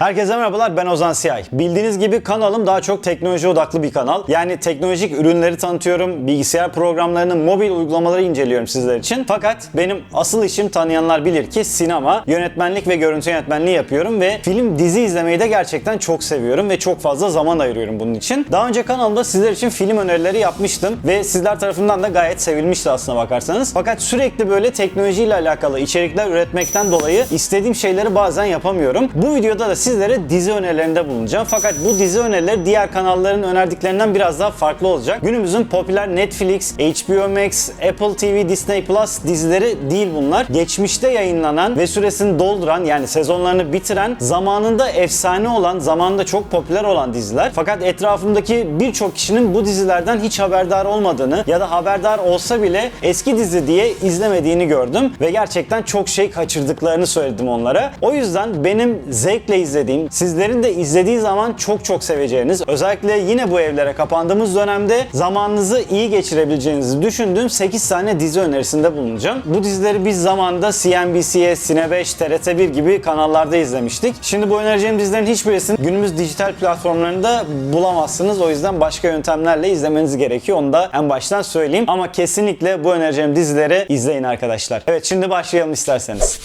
Herkese merhabalar ben Ozan Siyay. Bildiğiniz gibi kanalım daha çok teknoloji odaklı bir kanal. Yani teknolojik ürünleri tanıtıyorum, bilgisayar programlarını, mobil uygulamaları inceliyorum sizler için. Fakat benim asıl işim tanıyanlar bilir ki sinema, yönetmenlik ve görüntü yönetmenliği yapıyorum ve film dizi izlemeyi de gerçekten çok seviyorum ve çok fazla zaman ayırıyorum bunun için. Daha önce kanalımda sizler için film önerileri yapmıştım ve sizler tarafından da gayet sevilmişti aslına bakarsanız. Fakat sürekli böyle teknolojiyle alakalı içerikler üretmekten dolayı istediğim şeyleri bazen yapamıyorum. Bu videoda da sizlere dizi önerilerinde bulunacağım. Fakat bu dizi önerileri diğer kanalların önerdiklerinden biraz daha farklı olacak. Günümüzün popüler Netflix, HBO Max, Apple TV, Disney Plus dizileri değil bunlar. Geçmişte yayınlanan ve süresini dolduran yani sezonlarını bitiren, zamanında efsane olan, zamanında çok popüler olan diziler. Fakat etrafımdaki birçok kişinin bu dizilerden hiç haberdar olmadığını ya da haberdar olsa bile eski dizi diye izlemediğini gördüm ve gerçekten çok şey kaçırdıklarını söyledim onlara. O yüzden benim zevkle izlediğim, sizlerin de izlediği zaman çok çok seveceğiniz, özellikle yine bu evlere kapandığımız dönemde zamanınızı iyi geçirebileceğinizi düşündüğüm 8 tane dizi önerisinde bulunacağım. Bu dizileri biz zamanında CNBC'ye, Cine 5, TRT1 gibi kanallarda izlemiştik. Şimdi bu önereceğim dizilerin hiçbirisini günümüz dijital platformlarında bulamazsınız. O yüzden başka yöntemlerle izlemeniz gerekiyor. Onu da en baştan söyleyeyim. Ama kesinlikle bu önereceğim dizileri izleyin arkadaşlar. Evet şimdi başlayalım isterseniz.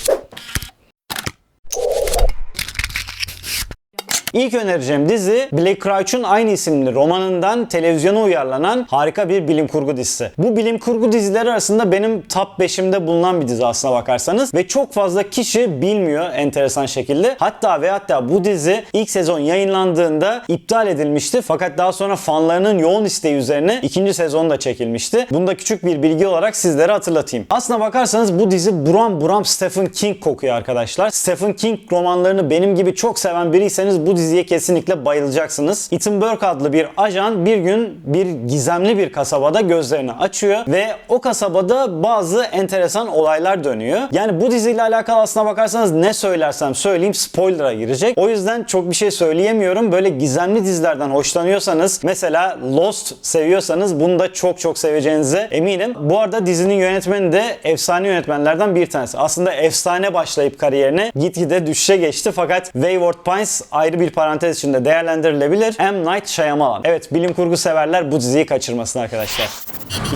İlk önereceğim dizi Blake Crouch'un aynı isimli romanından televizyona uyarlanan harika bir bilim kurgu dizisi. Bu bilim kurgu dizileri arasında benim top 5'imde bulunan bir dizi aslına bakarsanız ve çok fazla kişi bilmiyor enteresan şekilde. Hatta ve hatta bu dizi ilk sezon yayınlandığında iptal edilmişti fakat daha sonra fanlarının yoğun isteği üzerine ikinci sezon da çekilmişti. Bunu da küçük bir bilgi olarak sizlere hatırlatayım. Aslına bakarsanız bu dizi buram buram Stephen King kokuyor arkadaşlar. Stephen King romanlarını benim gibi çok seven biriyseniz bu diziye kesinlikle bayılacaksınız. Ethan Burke adlı bir ajan bir gün bir gizemli bir kasabada gözlerini açıyor ve o kasabada bazı enteresan olaylar dönüyor. Yani bu diziyle alakalı aslına bakarsanız ne söylersem söyleyeyim spoiler'a girecek. O yüzden çok bir şey söyleyemiyorum. Böyle gizemli dizilerden hoşlanıyorsanız mesela Lost seviyorsanız bunu da çok çok seveceğinize eminim. Bu arada dizinin yönetmeni de efsane yönetmenlerden bir tanesi. Aslında efsane başlayıp kariyerine gitgide düşüşe geçti fakat Wayward Pines ayrı bir parantez içinde değerlendirilebilir. M. Night Shyamalan. Evet bilim kurgu severler bu diziyi kaçırmasın arkadaşlar.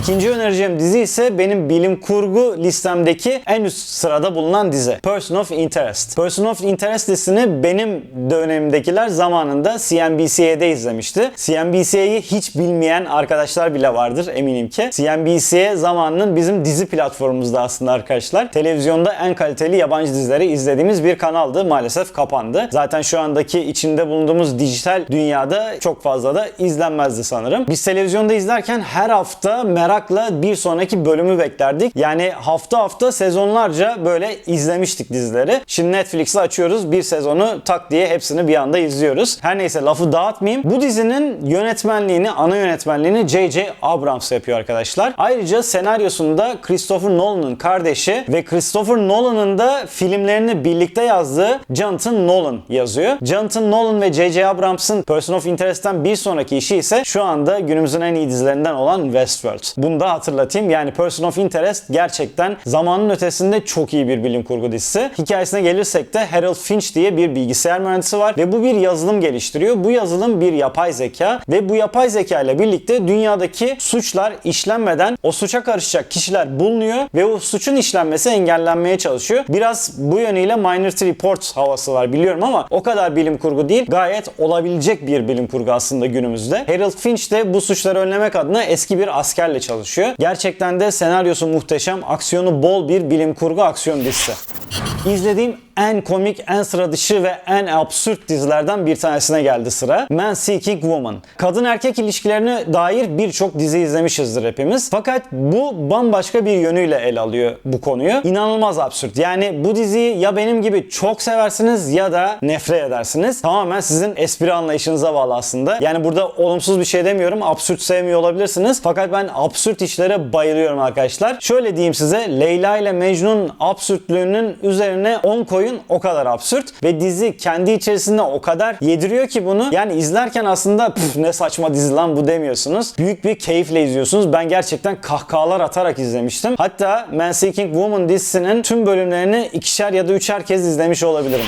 İkinci önereceğim dizi ise benim bilim kurgu listemdeki en üst sırada bulunan dizi. Person of Interest. Person of Interest dizisini benim dönemimdekiler zamanında CNBC'de izlemişti. CNBC'yi hiç bilmeyen arkadaşlar bile vardır eminim ki. CNBC zamanının bizim dizi platformumuzda aslında arkadaşlar. Televizyonda en kaliteli yabancı dizileri izlediğimiz bir kanaldı. Maalesef kapandı. Zaten şu andaki içinde bulunduğumuz dijital dünyada çok fazla da izlenmezdi sanırım. Biz televizyonda izlerken her hafta merakla bir sonraki bölümü beklerdik. Yani hafta hafta sezonlarca böyle izlemiştik dizileri. Şimdi Netflix'i açıyoruz. Bir sezonu tak diye hepsini bir anda izliyoruz. Her neyse lafı dağıtmayayım. Bu dizinin yönetmenliğini, ana yönetmenliğini J.J. Abrams yapıyor arkadaşlar. Ayrıca senaryosunda Christopher Nolan'ın kardeşi ve Christopher Nolan'ın da filmlerini birlikte yazdığı Jonathan Nolan yazıyor. Jonathan Nolan ve J.J. Abrams'ın Person of Interest'ten bir sonraki işi ise şu anda günümüzün en iyi dizilerinden olan Westworld. Bunu da hatırlatayım. Yani Person of Interest gerçekten zamanın ötesinde çok iyi bir bilim kurgu dizisi. Hikayesine gelirsek de Harold Finch diye bir bilgisayar mühendisi var ve bu bir yazılım geliştiriyor. Bu yazılım bir yapay zeka ve bu yapay zeka ile birlikte dünyadaki suçlar işlenmeden o suça karışacak kişiler bulunuyor ve o suçun işlenmesi engellenmeye çalışıyor. Biraz bu yönüyle Minority Report havası var biliyorum ama o kadar bilim kurgu değil. Gayet olabilecek bir bilim kurgu aslında günümüzde. Harold Finch de bu suçları önlemek adına eski bir askerle çalışıyor. Gerçekten de senaryosu muhteşem, aksiyonu bol bir bilim kurgu aksiyon dizisi. İzlediğim en komik, en sıra dışı ve en absürt dizilerden bir tanesine geldi sıra. Man Seeking Woman. Kadın erkek ilişkilerine dair birçok dizi izlemişizdir hepimiz. Fakat bu bambaşka bir yönüyle ele alıyor bu konuyu. İnanılmaz absürt. Yani bu diziyi ya benim gibi çok seversiniz ya da nefret edersiniz. Tamamen sizin espri anlayışınıza bağlı aslında. Yani burada olumsuz bir şey demiyorum. Absürt sevmiyor olabilirsiniz. Fakat ben absürt işlere bayılıyorum arkadaşlar. Şöyle diyeyim size. Leyla ile Mecnun absürtlüğünün üzerine 10 koyun o kadar absürt ve dizi kendi içerisinde o kadar yediriyor ki bunu. Yani izlerken aslında "Püf, ne saçma dizi lan bu demiyorsunuz. Büyük bir keyifle izliyorsunuz. Ben gerçekten kahkahalar atarak izlemiştim. Hatta Man Seeking Woman dizisinin tüm bölümlerini ikişer ya da üçer kez izlemiş olabilirim.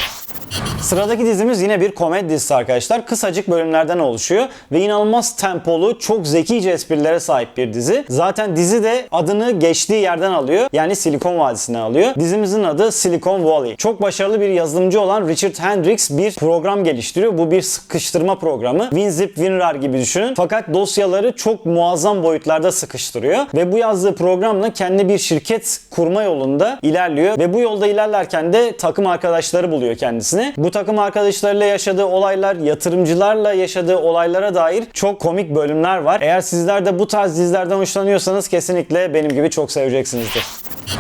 Sıradaki dizimiz yine bir komedi dizisi arkadaşlar. Kısacık bölümlerden oluşuyor ve inanılmaz tempolu, çok zekice esprilere sahip bir dizi. Zaten dizi de adını geçtiği yerden alıyor. Yani Silikon Vadisi'ne alıyor. Dizimizin adı Silicon Valley. Çok başarılı bir yazılımcı olan Richard Hendricks bir program geliştiriyor. Bu bir sıkıştırma programı. WinZip, WinRAR gibi düşünün. Fakat dosyaları çok muazzam boyutlarda sıkıştırıyor ve bu yazdığı programla kendi bir şirket kurma yolunda ilerliyor ve bu yolda ilerlerken de takım arkadaşları buluyor kendisine. Bu takım arkadaşlarıyla yaşadığı olaylar, yatırımcılarla yaşadığı olaylara dair çok komik bölümler var. Eğer sizler de bu tarz dizilerden hoşlanıyorsanız kesinlikle benim gibi çok seveceksinizdir.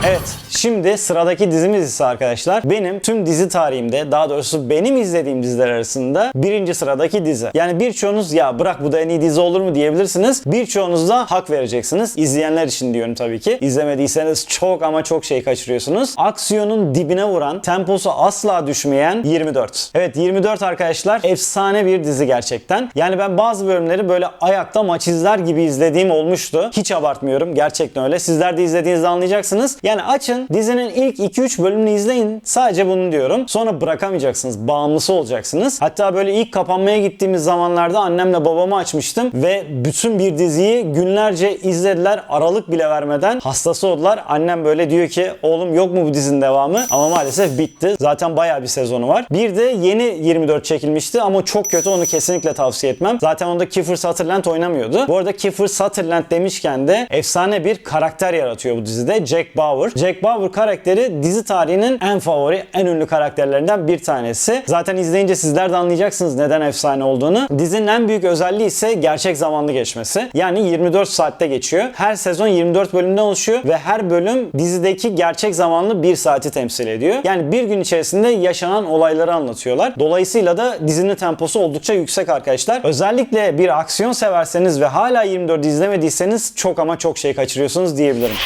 Evet, şimdi sıradaki dizimiz ise arkadaşlar benim tüm dizi tarihimde, daha doğrusu benim izlediğim diziler arasında birinci sıradaki dizi. Yani birçoğunuz ya bırak bu da en iyi dizi olur mu diyebilirsiniz. Birçoğunuz da hak vereceksiniz. İzleyenler için diyorum tabii ki. İzlemediyseniz çok ama çok şey kaçırıyorsunuz. Aksiyonun dibine vuran, temposu asla düşmeyen 24. Evet 24 arkadaşlar efsane bir dizi gerçekten. Yani ben bazı bölümleri böyle ayakta maç izler gibi izlediğim olmuştu. Hiç abartmıyorum. Gerçekten öyle. Sizler de izlediğinizde anlayacaksınız. Yani açın dizinin ilk 2-3 bölümünü izleyin. Sadece bunu diyorum. Sonra bırakamayacaksınız. Bağımlısı olacaksınız. Hatta böyle ilk kapanmaya gittiğimiz zamanlarda annemle babamı açmıştım ve bütün bir diziyi günlerce izlediler. Aralık bile vermeden hastası oldular. Annem böyle diyor ki oğlum yok mu bu dizinin devamı? Ama maalesef bitti. Zaten bayağı bir sezonu var. Bir de yeni 24 çekilmişti ama çok kötü onu kesinlikle tavsiye etmem. Zaten onda Kiefer Sutherland oynamıyordu. Bu arada Kiefer Sutherland demişken de efsane bir karakter yaratıyor bu dizide. Jack Bauer. Jack Bauer karakteri dizi tarihinin en favori, en ünlü karakterlerinden bir tanesi. Zaten izleyince sizler de anlayacaksınız neden efsane olduğunu. Dizinin en büyük özelliği ise gerçek zamanlı geçmesi. Yani 24 saatte geçiyor. Her sezon 24 bölümden oluşuyor ve her bölüm dizideki gerçek zamanlı bir saati temsil ediyor. Yani bir gün içerisinde yaşanan olayları anlatıyorlar. Dolayısıyla da dizinin temposu oldukça yüksek arkadaşlar. Özellikle bir aksiyon severseniz ve hala 24 izlemediyseniz çok ama çok şey kaçırıyorsunuz diyebilirim.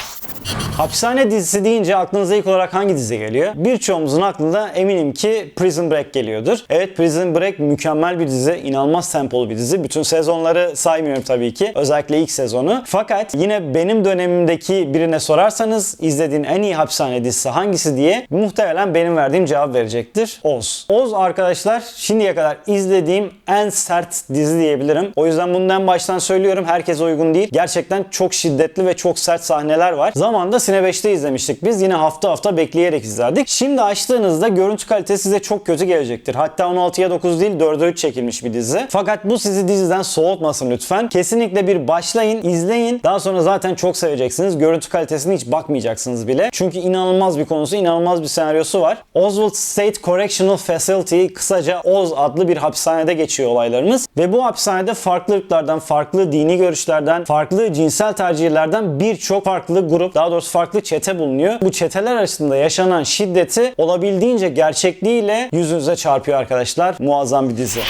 Hapishane dizisi deyince aklınıza ilk olarak hangi dizi geliyor? Birçoğumuzun aklında eminim ki Prison Break geliyordur. Evet Prison Break mükemmel bir dizi, inanılmaz tempolu bir dizi. Bütün sezonları saymıyorum tabii ki. Özellikle ilk sezonu. Fakat yine benim dönemimdeki birine sorarsanız izlediğin en iyi hapishane dizisi hangisi diye muhtemelen benim verdiğim cevap verecektir. Oz. Oz arkadaşlar şimdiye kadar izlediğim en sert dizi diyebilirim. O yüzden bundan baştan söylüyorum. Herkese uygun değil. Gerçekten çok şiddetli ve çok sert sahneler var. Zamanında Sine 5'te izlemiştik biz. Yine hafta hafta bekleyerek izlerdik. Şimdi açtığınızda görüntü kalitesi size çok kötü gelecektir. Hatta 16'ya 9 değil 4'e 3 çekilmiş bir dizi. Fakat bu sizi diziden soğutmasın lütfen. Kesinlikle bir başlayın, izleyin. Daha sonra zaten çok seveceksiniz. Görüntü kalitesine hiç bakmayacaksınız bile. Çünkü inanılmaz bir konusu, inanılmaz bir senaryosu var. Oswald State Correctional Facility kısaca Oz adlı bir hapishanede geçiyor olaylarımız. Ve bu hapishanede farklı ırklardan, farklı dini görüşlerden, farklı cinsel tercihlerden birçok farklı grup, daha doğrusu farklı çete bulunuyor. Bu çeteler arasında yaşanan şiddeti olabildiğince gerçekliğiyle yüzünüze çarpıyor arkadaşlar. Muazzam bir dizi.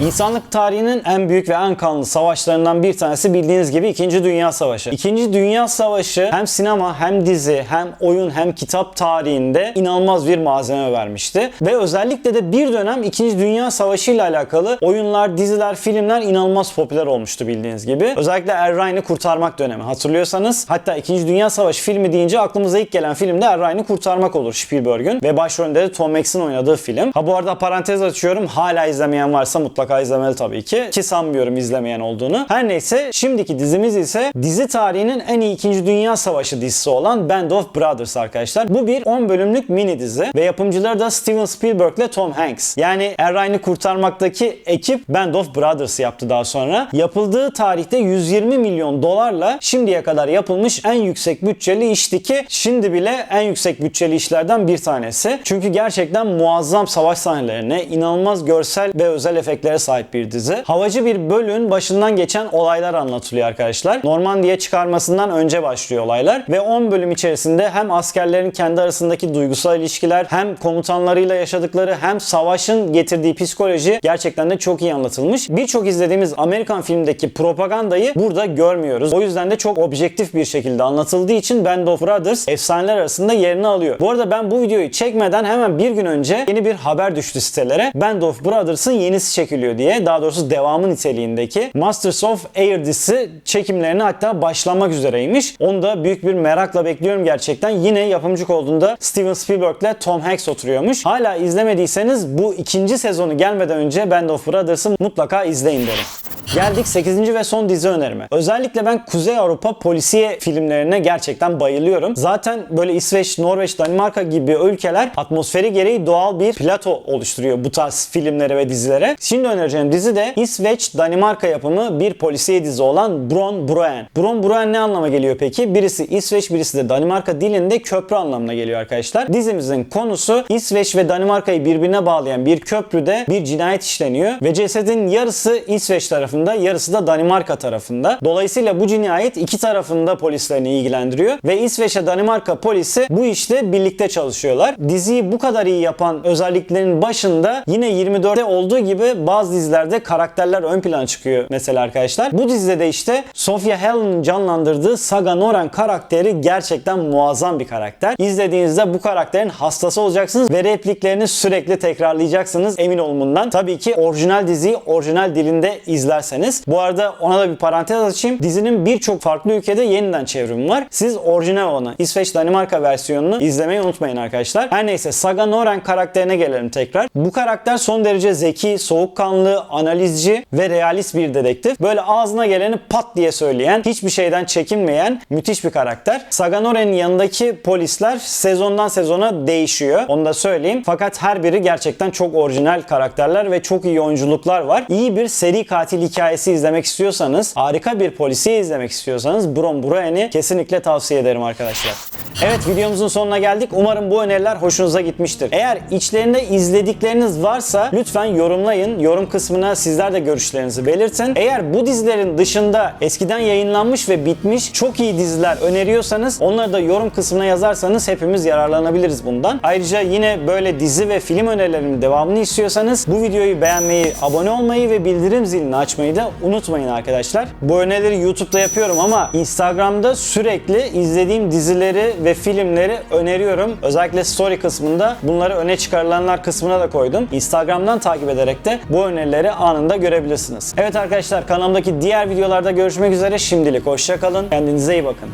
İnsanlık tarihinin en büyük ve en kanlı savaşlarından bir tanesi bildiğiniz gibi 2. Dünya Savaşı. 2. Dünya Savaşı hem sinema hem dizi hem oyun hem kitap tarihinde inanılmaz bir malzeme vermişti. Ve özellikle de bir dönem 2. Dünya Savaşı ile alakalı oyunlar, diziler, filmler inanılmaz popüler olmuştu bildiğiniz gibi. Özellikle Er Ryan'ı kurtarmak dönemi hatırlıyorsanız. Hatta 2. Dünya Savaşı filmi deyince aklımıza ilk gelen film de Er Ryan'ı kurtarmak olur Spielberg'ün. Ve başrolünde de Tom Hanks'in oynadığı film. Ha bu arada parantez açıyorum. Hala izlemeyen varsa mutlaka izlemeli tabii ki. Ki sanmıyorum izlemeyen olduğunu. Her neyse şimdiki dizimiz ise dizi tarihinin en iyi 2. Dünya Savaşı dizisi olan Band of Brothers arkadaşlar. Bu bir 10 bölümlük mini dizi ve yapımcıları da Steven Spielberg ile Tom Hanks. Yani Er kurtarmaktaki ekip Band of Brothers yaptı daha sonra. Yapıldığı tarihte 120 milyon dolarla şimdiye kadar yapılmış en yüksek bütçeli işti ki şimdi bile en yüksek bütçeli işlerden bir tanesi. Çünkü gerçekten muazzam savaş sahnelerine, inanılmaz görsel ve özel efektlere sahip bir dizi. Havacı bir bölüğün başından geçen olaylar anlatılıyor arkadaşlar. Normandiya çıkarmasından önce başlıyor olaylar ve 10 bölüm içerisinde hem askerlerin kendi arasındaki duygusal ilişkiler hem komutanlarıyla yaşadıkları hem savaşın getirdiği psikoloji gerçekten de çok iyi anlatılmış. Birçok izlediğimiz Amerikan filmdeki propagandayı burada görmüyoruz. O yüzden de çok objektif bir şekilde anlatıldığı için Band of Brothers efsaneler arasında yerini alıyor. Bu arada ben bu videoyu çekmeden hemen bir gün önce yeni bir haber düştü sitelere. Band of Brothers'ın yenisi çekiliyor diye daha doğrusu devamı niteliğindeki Masters of Air dizisi çekimlerine hatta başlamak üzereymiş. Onu da büyük bir merakla bekliyorum gerçekten. Yine yapımcı olduğunda Steven Spielberg ile Tom Hanks oturuyormuş. Hala izlemediyseniz bu ikinci sezonu gelmeden önce Band of Brothers'ı mutlaka izleyin derim. Geldik 8. ve son dizi önerime. Özellikle ben Kuzey Avrupa polisiye filmlerine gerçekten bayılıyorum. Zaten böyle İsveç, Norveç, Danimarka gibi ülkeler atmosferi gereği doğal bir plato oluşturuyor bu tarz filmlere ve dizilere. Şimdi önereceğim dizi de İsveç, Danimarka yapımı bir polisiye dizi olan Bron Broen. Bron Broen ne anlama geliyor peki? Birisi İsveç, birisi de Danimarka dilinde köprü anlamına geliyor arkadaşlar. Dizimizin konusu İsveç ve Danimarka'yı birbirine bağlayan bir köprüde bir cinayet işleniyor ve cesedin yarısı İsveç tarafında, yarısı da Danimarka tarafında. Dolayısıyla bu cinayet iki tarafında polislerini ilgilendiriyor ve İsveç ve Danimarka polisi bu işte birlikte çalışıyorlar. Diziyi bu kadar iyi yapan özelliklerin başında yine 24'te olduğu gibi bazı dizilerde karakterler ön plana çıkıyor mesela arkadaşlar. Bu dizide de işte Sofia Helen'ın canlandırdığı Saga Noran karakteri gerçekten muazzam bir karakter. İzlediğinizde bu karakterin hastası olacaksınız ve repliklerini sürekli tekrarlayacaksınız emin olun bundan. Tabii ki orijinal diziyi orijinal dilinde izlerseniz. Bu arada ona da bir parantez açayım. Dizinin birçok farklı ülkede yeniden çevrimi var. Siz orijinal olanı İsveç Danimarka versiyonunu izlemeyi unutmayın arkadaşlar. Her neyse Saga Noran karakterine gelelim tekrar. Bu karakter son derece zeki, soğukkanlı, analizci ve realist bir dedektif. Böyle ağzına geleni pat diye söyleyen, hiçbir şeyden çekinmeyen müthiş bir karakter. Saga Noran'ın yanındaki polisler sezondan sezona değişiyor. Onu da söyleyeyim. Fakat her biri gerçekten çok orijinal karakterler ve çok iyi oyunculuklar var. İyi bir seri katil hikayesi izlemek istiyorsanız, harika bir polisiye izlemek istiyorsanız Bron Broen'i kesinlikle tavsiye ederim arkadaşlar. Evet videomuzun sonuna geldik. Umarım bu öneriler hoşunuza gitmiştir. Eğer içlerinde izledikleriniz varsa lütfen yorumlayın. Yorum kısmına sizler de görüşlerinizi belirtin. Eğer bu dizilerin dışında eskiden yayınlanmış ve bitmiş çok iyi diziler öneriyorsanız onları da yorum kısmına yazarsanız hepimiz yararlanabiliriz bundan. Ayrıca yine böyle dizi ve film önerilerimin devamını istiyorsanız bu videoyu beğenmeyi, abone olmayı ve bildirim zilini açmayı da unutmayın arkadaşlar. Bu önerileri YouTube'da yapıyorum ama Instagram'da sürekli izlediğim dizileri ve filmleri öneriyorum. Özellikle story kısmında bunları öne çıkarılanlar kısmına da koydum. Instagram'dan takip ederek de bu önerileri anında görebilirsiniz. Evet arkadaşlar kanalımdaki diğer videolarda görüşmek üzere. Şimdilik hoşçakalın. Kendinize iyi bakın.